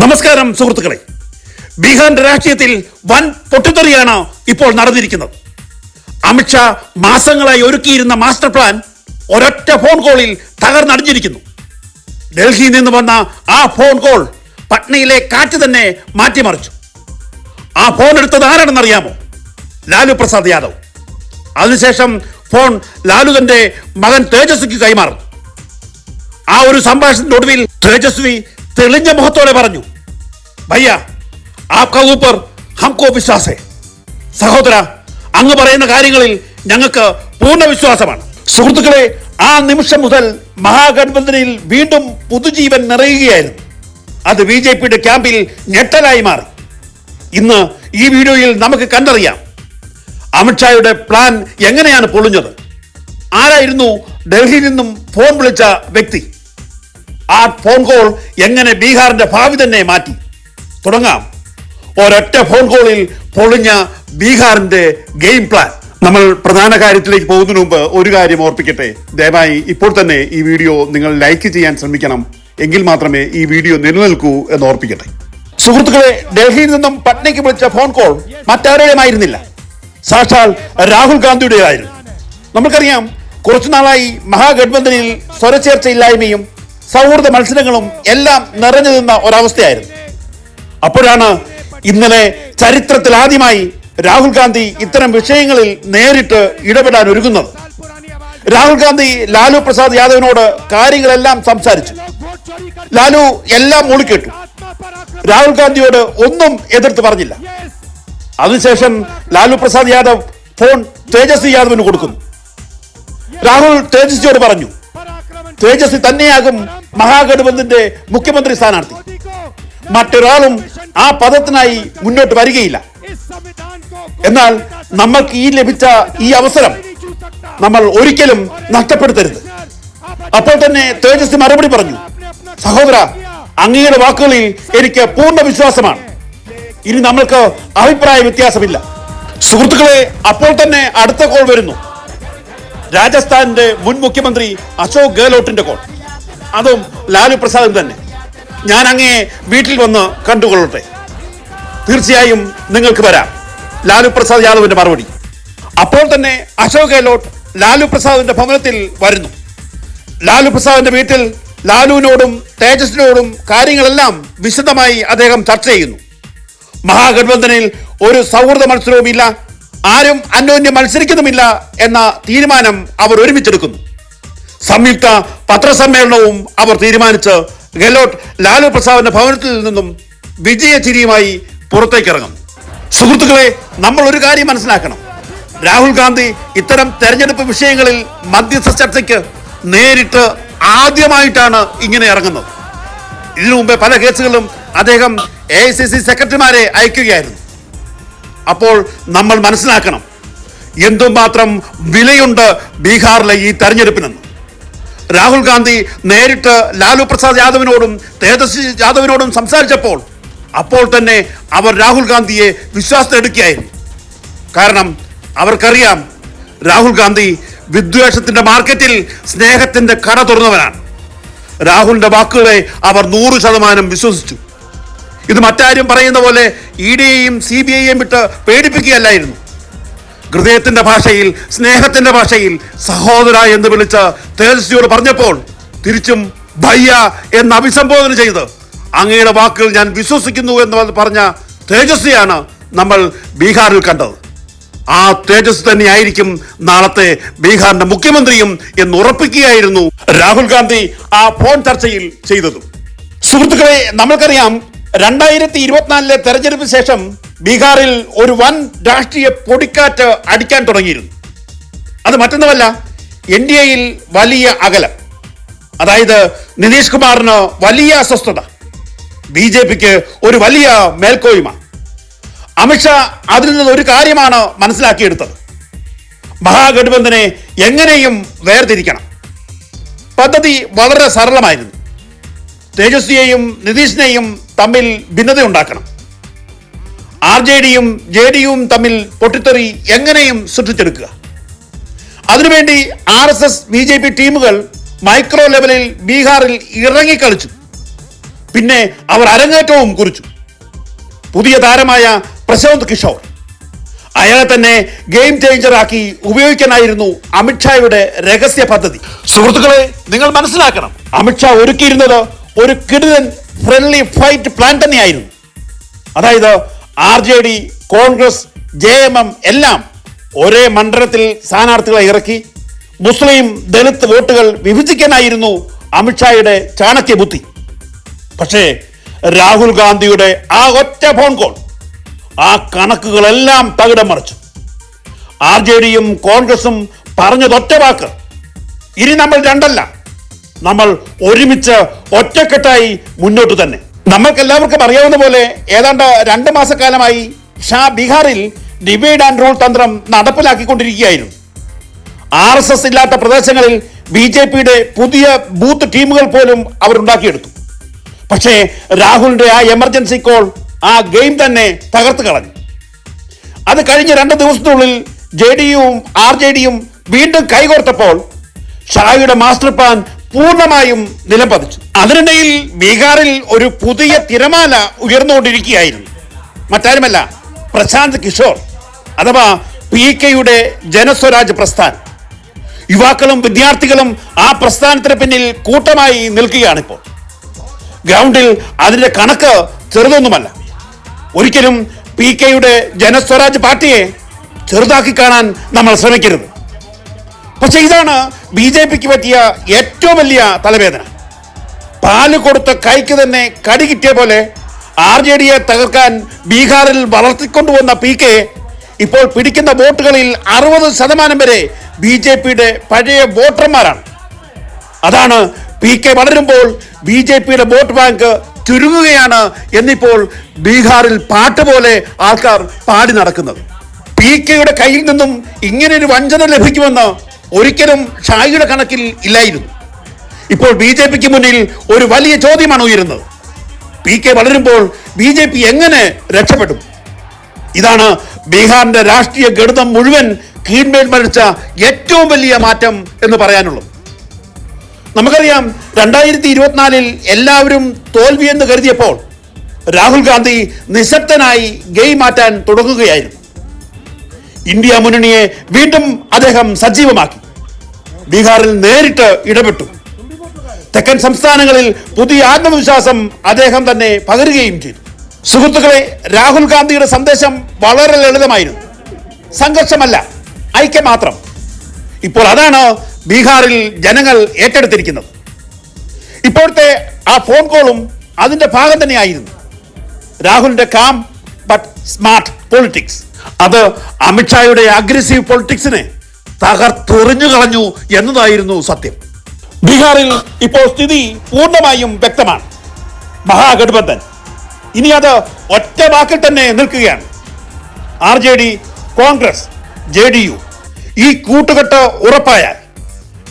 നമസ്കാരം സുഹൃത്തുക്കളെ. ബീഹാറിന്റെ രാഷ്ട്രീയത്തിൽ വൻ പൊട്ടിത്തെറിയാണ് ഇപ്പോൾ നടന്നിരിക്കുന്നത്. അമിത്ഷാ മാസങ്ങളായി ഒരുക്കിയിരുന്ന മാസ്റ്റർ പ്ലാൻ ഒരൊറ്റ ഫോൺ കോളിൽ തകർന്നടിഞ്ഞിരിക്കുന്നു. ഡൽഹിയിൽ നിന്ന് വന്ന ആ ഫോൺ കോൾ പട്നയിലെ കാറ്റ് തന്നെ മാറ്റിമറിച്ചു. ആ ഫോൺ എടുത്തത് ആരാണെന്നറിയാമോ ലാലു പ്രസാദ് യാദവ്. അതിനുശേഷം ഫോൺ ലാലു തന്റെ മകൻ തേജസ്വിക്ക് കൈമാറുന്നു. ആ ഒരു സംഭാഷണത്തിന്റെ ഒടുവിൽ തേജസ്വി തെളിഞ്ഞ മുഖത്തോടെ പറഞ്ഞു ഭയ്യ ആപ്ക ഊപ്പർ ഹംകോ വിശ്വാസേ സഹോദര അങ്ങ് പറയുന്ന കാര്യങ്ങളിൽ ഞങ്ങൾക്ക് പൂർണ വിശ്വാസമാണ്. സുഹൃത്തുക്കളെ ആ നിമിഷം മുതൽ മഹാഗഠബന്ധനിൽ വീണ്ടും പുതുജീവൻ നിറയുകയായിരുന്നു. അത് ബി ജെ പിയുടെ ക്യാമ്പിൽ ഞെട്ടലായി മാറി. ഇന്ന് ഈ വീഡിയോയിൽ നമുക്ക് കണ്ടറിയാം അമിത്ഷായുടെ പ്ലാൻ എങ്ങനെയാണ് പൊളിഞ്ഞത്. ആരായിരുന്നു ഡൽഹിയിൽ നിന്നും ഫോൺ വിളിച്ച വ്യക്തി? ആ ഫോൺ കോൾ എങ്ങനെ ബീഹാറിന്റെ ഭാവി തന്നെ മാറ്റി? തുടങ്ങാം. ഒരൊറ്റ ഫോൺ കോളിൽ പൊളിഞ്ഞ ബീഹാറിന്റെ ഗെയിം പ്ലാൻ നമ്മൾ പ്രധാന കാര്യത്തിലേക്ക് പോകുന്നതിന് മുമ്പ് ഒരു കാര്യം ഓർപ്പിക്കട്ടെ. ദയവായി ഇപ്പോൾ തന്നെ ഈ വീഡിയോ നിങ്ങൾ ലൈക്ക് ചെയ്യാൻ ശ്രമിക്കണം. എങ്കിൽ മാത്രമേ ഈ വീഡിയോ നിലനിൽക്കൂ എന്ന് ഓർപ്പിക്കട്ടെ. സുഹൃത്തുക്കളെ ഡൽഹിയിൽ നിന്നും പട്നയ്ക്ക് വിളിച്ച ഫോൺ കോൾ മറ്റാരുടെയുമായിരുന്നില്ല. സാക്ഷാൽ രാഹുൽ ഗാന്ധിയുടേതായിരുന്നു. നമുക്കറിയാം കുറച്ചുനാളായി മഹാഗഡ്ബന്ധനിൽ സ്വരച്ചേർച്ചയില്ലായ്മയും സൗഹൃദ മത്സരങ്ങളും എല്ലാം നിറഞ്ഞു നിന്ന ഒരവസ്ഥയായിരുന്നു. അപ്പോഴാണ് ഇന്നലെ ചരിത്രത്തിൽ ആദ്യമായി രാഹുൽ ഗാന്ധി ഇത്തരം വിഷയങ്ങളിൽ നേരിട്ട് ഇടപെടാൻ ഒരുങ്ങുന്നത്. രാഹുൽ ഗാന്ധി ലാലു പ്രസാദ് യാദവിനോട് കാര്യങ്ങളെല്ലാം സംസാരിച്ചു. ലാലു എല്ലാം മൂളിക്കേട്ടു. രാഹുൽ ഗാന്ധിയോട് ഒന്നും എതിർത്ത് പറഞ്ഞില്ല. അതിനുശേഷം ലാലു പ്രസാദ് യാദവ് ഫോൺ തേജസ്വി യാദവിന് കൊടുക്കുന്നു. രാഹുൽ തേജസ്വിയോട് പറഞ്ഞു തേജസ്വി തന്നെയാകും മഹാഗഠബന്ധന്റെ മുഖ്യമന്ത്രി സ്ഥാനാർത്ഥി. മറ്റൊരാളും ആ പദത്തിനായി മുന്നോട്ട് വരികയില്ല. എന്നാൽ നമ്മൾക്ക് ഈ ലഭിച്ച ഈ അവസരം നമ്മൾ ഒരിക്കലും നഷ്ടപ്പെടുത്തരുത്. അപ്പോൾ തന്നെ തേജസ്വി മറുപടി പറഞ്ഞു സഹോദര അങ്ങയുടെ വാക്കുകളിൽ എനിക്ക് പൂർണ വിശ്വാസമാണ്. ഇനി നമ്മൾക്ക് അഭിപ്രായ വ്യത്യാസമില്ല. സുഹൃത്തുക്കളെ അപ്പോൾ തന്നെ അടുത്ത കോൾ വരുന്നു. രാജസ്ഥാന്റെ മുൻ മുഖ്യമന്ത്രി അശോക് ഗെഹ്ലോട്ടിന്റെ കോൾ അതും ലാലു പ്രസാദും തന്നെ. ഞാൻ അങ്ങേ വീട്ടിൽ വന്ന് കണ്ടുകൊള്ളട്ടെ. തീർച്ചയായും നിങ്ങൾക്ക് വരാം. ലാലു പ്രസാദ് യാദവിന്റെ മറുപടി. അപ്പോൾ തന്നെ അശോക് ഗെഹ്ലോട്ട് ലാലു പ്രസാദിന്റെ ഭവനത്തിൽ വരുന്നു. ലാലു പ്രസാദിന്റെ വീട്ടിൽ ലാലുവിനോടും തേജസ്സിനോടും കാര്യങ്ങളെല്ലാം വിശദമായി അദ്ദേഹം ചർച്ച ചെയ്യുന്നു. മഹാഗഠബന്ധനിൽ ഒരു സൗഹൃദ മത്സരവുമില്ല ആരും അന്യോന്യം മത്സരിക്കുന്നുമില്ല എന്ന തീരുമാനം അവർ ഒരുമിച്ചെടുക്കുന്നു. സംയുക്ത പത്രസമ്മേളനവും അവർ തീരുമാനിച്ച് ഗെഹ്ലോട്ട് ലാലു പ്രസാദിന്റെ ഭവനത്തിൽ നിന്നും വിജയചിരിയുമായി പുറത്തേക്കിറങ്ങും. സുഹൃത്തുക്കളെ നമ്മൾ ഒരു കാര്യം മനസ്സിലാക്കണം. രാഹുൽ ഗാന്ധി ഇത്തരം തെരഞ്ഞെടുപ്പ് വിഷയങ്ങളിൽ മധ്യസ്ഥ ചർച്ചയ്ക്ക് നേരിട്ട് ആദ്യമായിട്ടാണ് ഇങ്ങനെ ഇറങ്ങുന്നത്. ഇതിനു മുമ്പേ പല കേസുകളിലും അദ്ദേഹം എ ഐ സി സി സെക്രട്ടറിമാരെ അയക്കുകയായിരുന്നു. അപ്പോൾ നമ്മൾ മനസ്സിലാക്കണം എന്തുമാത്രം വിലയുണ്ട് ബീഹാറിലെ ഈ തെരഞ്ഞെടുപ്പിനെന്ന്. രാഹുൽ ഗാന്ധി നേരിട്ട് ലാലു പ്രസാദ് യാദവിനോടും തേജസ്വി യാദവിനോടും സംസാരിച്ചപ്പോൾ അപ്പോൾ തന്നെ അവർ രാഹുൽ ഗാന്ധിയെ വിശ്വാസത്തെടുക്കുകയായിരുന്നു കാരണം അവർക്കറിയാം രാഹുൽ ഗാന്ധി വിദ്വേഷത്തിന്റെ മാർക്കറ്റിൽ സ്നേഹത്തിന്റെ കട തുറന്നവനാണ്. രാഹുലിന്റെ വാക്കുകളെ അവർ നൂറ് ശതമാനം വിശ്വസിച്ചു. ഇത് മറ്റാരും പറയുന്ന പോലെ ഇ ഡിയെയും സി ബി ഐയെയും വിട്ട് പേടിപ്പിക്കുകയല്ലായിരുന്നു. ഹൃദയത്തിന്റെ ഭാഷയിൽ സ്നേഹത്തിന്റെ ഭാഷയിൽ സഹോദര എന്ന് വിളിച്ച് തേജസ്വിയോട് പറഞ്ഞപ്പോൾ തിരിച്ചും ഭയ്യ എന്ന് അഭിസംബോധന ചെയ്ത് അങ്ങയുടെ വാക്കുകൾ ഞാൻ വിശ്വസിക്കുന്നു എന്ന് പറഞ്ഞ തേജസ്വിയാണ് നമ്മൾ ബീഹാറിൽ കണ്ടത്. ആ തേജസ് തന്നെയായിരിക്കും നാളത്തെ ബീഹാറിന്റെ മുഖ്യമന്ത്രിയും എന്ന് ഉറപ്പിക്കുകയായിരുന്നു രാഹുൽ ഗാന്ധി ആ ഫോൺ ചർച്ചയിൽ ചെയ്തത്. സുഹൃത്തുക്കളെ നമ്മൾക്കറിയാം രണ്ടായിരത്തി ഇരുപത്തിനാലിലെ തെരഞ്ഞെടുപ്പ് ശേഷം ബീഹാറിൽ ഒരു വൻ രാഷ്ട്രീയ പൊടിക്കാറ്റ് അടിക്കാൻ തുടങ്ങിയിരുന്നു. അത് മറ്റൊന്നുമല്ല എൻ ഡി എയിൽ വലിയ അകലം. അതായത് നിതീഷ് കുമാറിന് വലിയ അസ്വസ്ഥത. ബി ജെ പിക്ക് ഒരു വലിയ മേൽക്കോയ്മ. അമിത്ഷാ അതിൽ നിന്ന് ഒരു കാര്യമാണ് മനസ്സിലാക്കിയെടുത്തത്. മഹാഗഠബന്ധനെ എങ്ങനെയും വേർതിരിക്കണം. പദ്ധതി വളരെ സരളമായിരുന്നു. തേജസ്വിയെയും നിതീഷിനെയും തമ്മിൽ ഭിന്നതയുണ്ടാക്കണം. ആർ ജെ ഡിയും ജെ ഡിയും തമ്മിൽ പൊട്ടിത്തെറി എങ്ങനെയും സൃഷ്ടിച്ചെടുക്കുക. അതിനുവേണ്ടി R S S B J P ടീമുകൾ മൈക്രോ ലെവലിൽ ബീഹാറിൽ ഇറങ്ങിക്കളിച്ചു. പിന്നെ അവർ അരങ്ങേറ്റവും കുറിച്ചു. പുതിയ താരമായ പ്രശാന്ത് കിഷോർ. അയാളെ തന്നെ ഗെയിം ചേഞ്ചറാക്കി ഉപയോഗിക്കാനായിരുന്നു അമിത്ഷായുടെ രഹസ്യ പദ്ധതി. സുഹൃത്തുക്കളെ നിങ്ങൾ മനസ്സിലാക്കണം. അമിത്ഷാ ഒരുക്കിയിരുന്നത് ഒരു കിടിലൻ ഫ്രണ്ട്ലി ഫൈറ്റ് പ്ലാൻ തന്നെയായിരുന്നു. അതായത് R J D Congress J M M എല്ലാം ഒരേ മണ്ഡലത്തിൽ സ്ഥാനാർത്ഥികളെ ഇറക്കി മുസ്ലിം ദളിത് വോട്ടുകൾ വിഭജിക്കാനായിരുന്നു അമിത്ഷായുടെ ചാണക്യ ബുദ്ധി. പക്ഷേ രാഹുൽ ഗാന്ധിയുടെ ആ ഒറ്റ ഫോൺ കോൾ ആ കണക്കുകളെല്ലാം തകിടം മറിച്ചു. ആർ ജെ ഡിയും കോൺഗ്രസും പറഞ്ഞതൊറ്റ വാക്ക് ഇനി നമ്മൾ രണ്ടല്ല. നമ്മൾ ഒരുമിച്ച് ഒറ്റക്കെട്ടായി മുന്നോട്ട് തന്നെ. നമ്മൾക്ക് എല്ലാവർക്കും അറിയാവുന്ന പോലെ ഏതാണ്ട് രണ്ട് മാസക്കാലമായി ഷാ ബീഹാറിൽ ഡിവൈഡ് ആൻഡ് റൂൾ തന്ത്രം നടപ്പിലാക്കിക്കൊണ്ടിരിക്കുകയായിരുന്നു. ആർ എസ് എസ് ഇല്ലാത്ത പ്രദേശങ്ങളിൽ ബി ജെ പിയുടെ പുതിയ ബൂത്ത് ടീമുകൾ പോലും അവർ ഉണ്ടാക്കിയെടുത്തു. പക്ഷേ രാഹുലിന്റെ ആ എമർജൻസി കോൾ ആ ഗെയിം തന്നെ തകർത്ത് കളഞ്ഞു. അത് കഴിഞ്ഞ രണ്ട് ദിവസത്തിനുള്ളിൽ ജെ ഡി യുവും ആർ ജെ ഡിയും വീണ്ടും കൈകോർത്തപ്പോൾ ഷായുടെ മാസ്റ്റർ പ്ലാൻ പൂർണമായും നിലംപതിച്ചു. അതിനിടയിൽ ബീഹാറിൽ ഒരു പുതിയ തിരമാല ഉയർന്നുകൊണ്ടിരിക്കുകയായിരുന്നു. മറ്റാരുമല്ല പ്രശാന്ത് കിഷോർ അഥവാ പി കെയുടെ ജനസ്വരാജ് പ്രസ്ഥാനം യുവാക്കളും വിദ്യാർത്ഥികളും ആ പ്രസ്ഥാനത്തിന് പിന്നിൽ കൂട്ടമായി നിൽക്കുകയാണിപ്പോൾ. ഗ്രൗണ്ടിൽ അതിന്റെ കണക്ക് ചെറുതൊന്നുമല്ല. ഒരിക്കലും പി കെയുടെ ജനസ്വരാജ് പാർട്ടിയെ ചെറുതാക്കി കാണാൻ നമ്മൾ ശ്രമിക്കരുത്. പക്ഷെ ഇതാണ് ബി ജെ പിക്ക് പറ്റിയ ഏറ്റവും വലിയ തലവേദന. പാൽ കൊടുത്ത കൈക്ക് തന്നെ കടി കിട്ടിയ പോലെ ആർ ജെ ഡിയെ തകർക്കാൻ ബീഹാറിൽ വളർത്തിക്കൊണ്ടുവന്ന പി കെ ഇപ്പോൾ പിടിക്കുന്ന വോട്ടുകളിൽ അറുപത് ശതമാനം വരെ ബി ജെ പിയുടെ പഴയ വോട്ടർമാരാണ്. അതാണ് പി കെ വളരുമ്പോൾ ബി ജെ പിയുടെ വോട്ട് ബാങ്ക് ചുരുങ്ങുകയാണ് എന്നിപ്പോൾ ബീഹാറിൽ പാട്ട് പോലെ ആൾക്കാർ പാടി നടക്കുന്നത്. പി കെയുടെ കയ്യിൽ നിന്നും ഇങ്ങനെ ഒരു വഞ്ചന ലഭിക്കുമെന്ന് ഒരിക്കലും ഷായിയുടെ കണക്കിൽ ഇല്ലായിരുന്നു. ഇപ്പോൾ ബി ജെ പിക്ക് മുന്നിൽ ഒരു വലിയ ചോദ്യമാണ് ഉയരുന്നത്. പി കെ വളരുമ്പോൾ ബി ജെ പി എങ്ങനെ രക്ഷപ്പെടും? ഇതാണ് ബീഹാറിന്റെ രാഷ്ട്രീയ ഗണിതം മുഴുവൻ കീഴ്മേൽ മരിച്ച ഏറ്റവും വലിയ മാറ്റം എന്ന് പറയാനുള്ളത്. നമുക്കറിയാം രണ്ടായിരത്തി ഇരുപത്തിനാലിൽ എല്ലാവരും തോൽവി എന്ന് കരുതിയപ്പോൾ രാഹുൽ ഗാന്ധി നിശബ്ദനായി ഗെയിം മാറ്റാൻ തുടങ്ങുകയായിരുന്നു. ഇന്ത്യ മുന്നണിയെ വീണ്ടും അദ്ദേഹം സജീവമാക്കി. ബീഹാറിൽ നേരിട്ട് ഇടപെട്ടു. തെക്കൻ സംസ്ഥാനങ്ങളിൽ പുതിയ ആത്മവിശ്വാസം അദ്ദേഹം തന്നെ പകരുകയും ചെയ്തു. സുഹൃത്തുക്കളെ രാഹുൽ ഗാന്ധിയുടെ സന്ദേശം വളരെ ലളിതമായിരുന്നു. സംഘർഷമല്ല ഐക്യം മാത്രം ഇപ്പോൾ അതാണ് ബീഹാറിൽ ജനങ്ങൾ ഏറ്റെടുത്തിരിക്കുന്നത്. ഇപ്പോഴത്തെ ആ ഫോൺ കോളും അതിന്റെ ഭാഗം തന്നെയായിരുന്നു. രാഹുലിന്റെ കാം ബട്ട് സ്മാർട്ട് പൊളിറ്റിക്സ്. അത് അമിത്ഷായുടെ അഗ്രസീവ് പൊളിറ്റിക്സിനെ തകർത്തെറിഞ്ഞു കളഞ്ഞു എന്നതായിരുന്നു സത്യം. ബീഹാറിൽ ഇപ്പോൾ സ്ഥിതി പൂർണമായും വ്യക്തമാണ്. മഹാഗഠബന്ധൻ. ഇനി അത് ഒറ്റ വാക്കിൽ തന്നെ നിൽക്കുകയാണ്. R J D Congress J D U. ഈ കൂട്ടുകെട്ട് ഉറപ്പായാൽ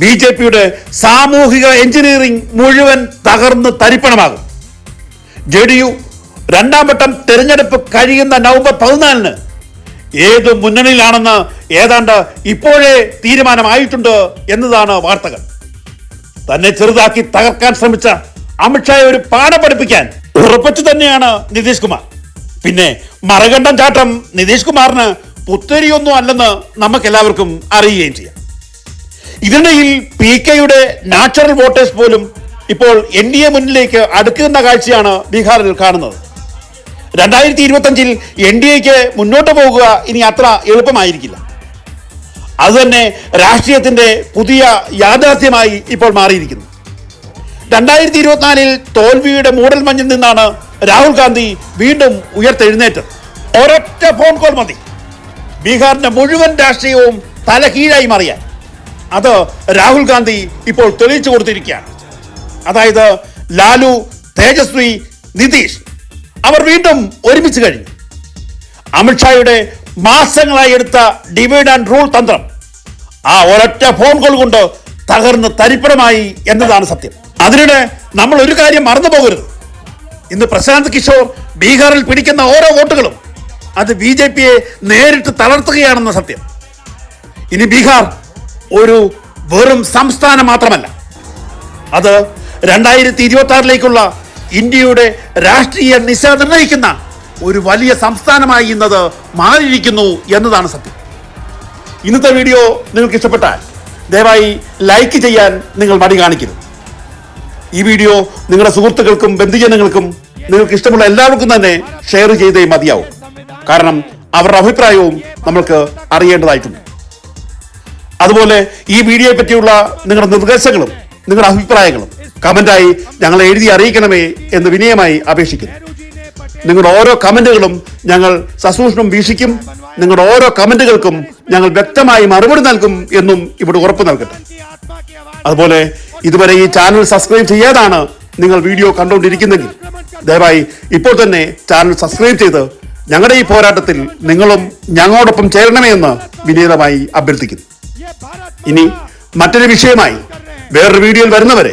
ബി ജെ പിയുടെ സാമൂഹിക എഞ്ചിനീയറിംഗ് മുഴുവൻ തകർന്ന് തരിപ്പണമാകും. ജെ ഡി യു രണ്ടാം വട്ടം തെരഞ്ഞെടുപ്പ് കഴിയുന്ന നവംബർ പതിനാലിന് ഏത് മുന്നണിയിലാണെന്ന് ഏതാണ്ട് ഇപ്പോഴേ തീരുമാനമായിട്ടുണ്ട് എന്നതാണ് വാർത്തകൾ. തന്നെ ചെറുതാക്കി തകർക്കാൻ ശ്രമിച്ച അമിത്ഷായെ ഒരു പാഠം പഠിപ്പിക്കാൻ ഉറപ്പിച്ചു തന്നെയാണ് നിതീഷ് കുമാർ. പിന്നെ മറകണ്ഠം ചാട്ടം നിതീഷ് കുമാറിന് പുത്തരിയൊന്നും അല്ലെന്ന് നമുക്ക് എല്ലാവർക്കും അറിയുകയും ചെയ്യാം. ഇതിനിടയിൽ പി കെയുടെ നാച്ചുറൽ വോട്ടേഴ്സ് പോലും ഇപ്പോൾ എൻ ഡി എ മുന്നിലേക്ക് അടുക്കുന്ന കാഴ്ചയാണ് ബീഹാറിൽ കാണുന്നത്. രണ്ടായിരത്തി ഇരുപത്തഞ്ചിൽ എൻ ഡി എക്ക് മുന്നോട്ട് പോകുക ഇനി അത്ര എളുപ്പമായിരിക്കില്ല. അതുതന്നെ രാഷ്ട്രീയത്തിന്റെ പുതിയ യാഥാർത്ഥ്യമായി ഇപ്പോൾ മാറിയിരിക്കുന്നു. രണ്ടായിരത്തി ഇരുപത്തിനാലിൽ തോൽവിയുടെ മൂടൽ മഞ്ഞിൽ നിന്നാണ് രാഹുൽ ഗാന്ധി വീണ്ടും ഉയർത്തെഴുന്നേറ്റത്. ഒരൊറ്റ ഫോൺ കോൾ മതി. ബീഹാറിന്റെ മുഴുവൻ രാഷ്ട്രീയവും തലകീഴായി മാറിയാൽ. അത് രാഹുൽ ഗാന്ധി ഇപ്പോൾ തെളിയിച്ചു കൊടുത്തിരിക്കുകയാണ്. അതായത് ലാലു തേജസ്വി നിതീഷ്. അവർ വീണ്ടും ഒരുമിച്ച് കഴിഞ്ഞു. അമിത്ഷായുടെ മാസങ്ങളായി എടുത്ത ഡിവൈഡ് ആൻഡ് റൂൾ തന്ത്രം ആ ഒരൊറ്റ ഫോൺ കോൾ കൊണ്ട് തകർന്ന് തരിപ്പണമായി എന്നതാണ് സത്യം. അതിനിടെ നമ്മൾ ഒരു കാര്യം മറന്നു പോകരുത്. ഇന്ന് പ്രശാന്ത് കിഷോർ ബീഹാറിൽ പിടിക്കുന്ന ഓരോ വോട്ടുകളും അത് ബി ജെ പിയെ നേരിട്ട് തളർത്തുകയാണെന്ന സത്യം. ഇനി ബീഹാർ ഒരു വെറും സംസ്ഥാനം മാത്രമല്ല. അത് രണ്ടായിരത്തി ഇരുപത്തി ആറിലേക്കുള്ള ഇന്ത്യയുടെ രാഷ്ട്രീയ നിശ നിർണയിക്കുന്ന ഒരു വലിയ സംസ്ഥാനമായി ഇന്നത് മാറിയിരിക്കുന്നു എന്നതാണ് സത്യം. ഇന്നത്തെ വീഡിയോ നിങ്ങൾക്ക് ഇഷ്ടപ്പെട്ടാൽ ദയവായി ലൈക്ക് ചെയ്യാൻ നിങ്ങൾ മടി കാണിക്കരുത്. ഈ വീഡിയോ നിങ്ങളുടെ സുഹൃത്തുക്കൾക്കും ബന്ധുജനങ്ങൾക്കും നിങ്ങൾക്ക് ഇഷ്ടമുള്ള എല്ലാവർക്കും തന്നെ ഷെയർ ചെയ്തേ മതിയാവും. കാരണം അവരുടെ അഭിപ്രായവും നമ്മൾക്ക് അറിയേണ്ടതായിട്ടുണ്ട്. അതുപോലെ ഈ വീഡിയോയെ പറ്റിയുള്ള നിങ്ങളുടെ നിർദ്ദേശങ്ങളും നിങ്ങളുടെ അഭിപ്രായങ്ങളും കമന്റായി ഞങ്ങളെ എഴുതി അറിയിക്കണമേ എന്ന് വിനയമായി അപേക്ഷിക്കുന്നു. നിങ്ങളുടെ ഓരോ കമന്റുകളും ഞങ്ങൾ സസൂക്ഷ്മം വീക്ഷിക്കും. നിങ്ങളുടെ ഓരോ കമന്റുകൾക്കും ഞങ്ങൾ വ്യക്തമായി മറുപടി നൽകും എന്നും ഇവിടെ ഉറപ്പ് നൽകട്ടെ. അതുപോലെ ഇതുവരെ ഈ ചാനൽ സബ്സ്ക്രൈബ് ചെയ്യാതാണ് നിങ്ങൾ വീഡിയോ കണ്ടുകൊണ്ടിരിക്കുന്നെങ്കിൽ ദയവായി ഇപ്പോൾ തന്നെ ചാനൽ സബ്സ്ക്രൈബ് ചെയ്ത് ഞങ്ങളുടെ ഈ പോരാട്ടത്തിൽ നിങ്ങളും ഞങ്ങളോടൊപ്പം ചേരണമേ എന്ന് വിനീതമായി അഭ്യർത്ഥിക്കുന്നു. ഇനി മറ്റൊരു വിഷയമായി വേറൊരു വീഡിയോയിൽ വരുന്നവരെ